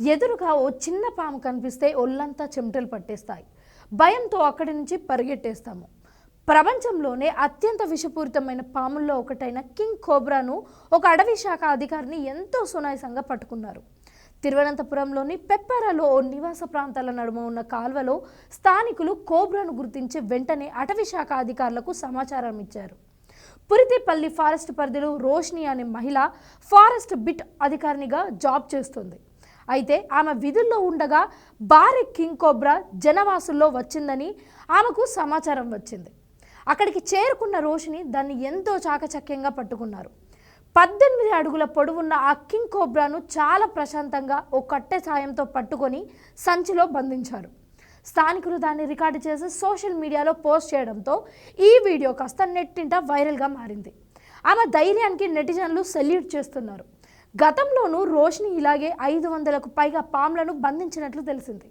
ఎదురుగా ఓ చిన్న పాము కనిపిస్తే ఒళ్ళంతా చెమటలు పట్టేస్తాయి. భయంతో అక్కడి నుంచి పరిగెట్టేస్తాము. ప్రపంచంలోనే అత్యంత విషపూరితమైన పాముల్లో ఒకటైన కింగ్ కోబ్రాను ఒక అడవి శాఖ అధికారిని ఎంతో సునాయసంగా పట్టుకున్నారు. తిరువనంతపురంలోని పెప్పారాలో ఓ నివాస ప్రాంతాల నడుమ ఉన్న కాల్వలో స్థానికులు కోబ్రాను గుర్తించి వెంటనే అటవీ శాఖ అధికారులకు సమాచారం ఇచ్చారు. పురితిపల్లి ఫారెస్ట్ పరిధిలో రోష్ని అనే మహిళ ఫారెస్ట్ బిట్ అధికారినిగా జాబ్ చేస్తుంది. అయితే ఆమె విధుల్లో ఉండగా భారీ కింగ్ కోబ్రా జనవాసుల్లో వచ్చిందని ఆమెకు సమాచారం వచ్చింది. అక్కడికి చేరుకున్న రోషిని దాన్ని ఎంతో చాకచక్యంగా పట్టుకున్నారు. పద్దెనిమిది అడుగుల పొడవున్న ఆ కింగ్ కోబ్రాను చాలా ప్రశాంతంగా ఓ కట్టె సాయంతో పట్టుకొని సంచిలో బంధించారు. స్థానికులు దాన్ని రికార్డు చేసి సోషల్ మీడియాలో పోస్ట్ చేయడంతో ఈ వీడియో కాస్త నెట్టింట వైరల్గా మారింది. ఆమె ధైర్యానికి నెటిజన్లు సెల్యూట్ చేస్తున్నారు. గతంలోనూ రోషిని ఇలాగే ఐదు వందలకు పైగా పాములను బంధించినట్లు తెలిసింది.